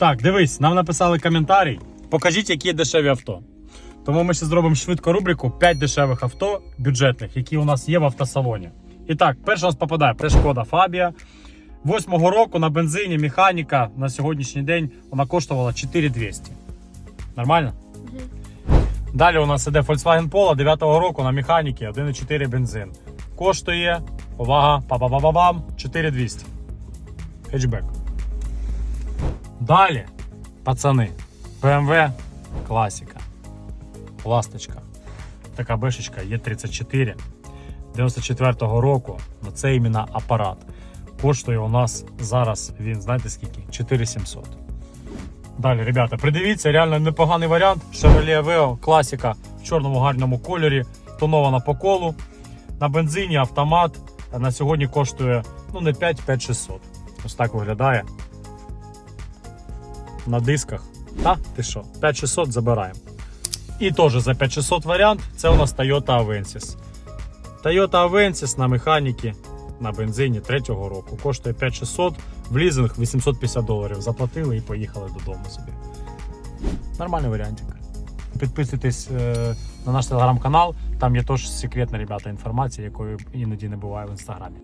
Так, дивись, нам написали коментарій. Покажіть, які дешеві авто. Тому ми ще зробимо швидко рубрику 5 дешевих авто бюджетних, які у нас є в автосалоні. І так, перша у нас попадає це шкода Фабія. Восьмого року на бензині механіка на сьогоднішній день вона коштувала 4200. Нормально? Далі у нас іде Volkswagen Polo 9-го року на механіки 1,4 бензин. Коштує, увага, па-па-па-па-бам, 4200. Хетчбек. Далі, пацани, BMW класика. Ласточка. Така бешечка Є34 94-го року. Ну, Це іменно апарат. Коштує у нас зараз він, знаєте скільки? 4700. Далі, ребята, придивіться, реально непоганий варіант. Chevrolet Aveo класика в чорному гарному кольорі, тонована по колу. На бензині автомат на сьогодні коштує ну не 5 5600. Ось так виглядає. На дисках. Та, ти що? 5600 забираємо. І теж за 5600 варіант це у нас Toyota Avensis. Toyota Avensis на механіки на бензині 3-го року. Коштує 5600, в лізинг 850 доларів. Заплатили і поїхали додому собі. Нормальний варіантик. Підписуйтесь е, на наш телеграм-канал, там є теж секретна ребята інформація, якої іноді не буває в інстаграмі.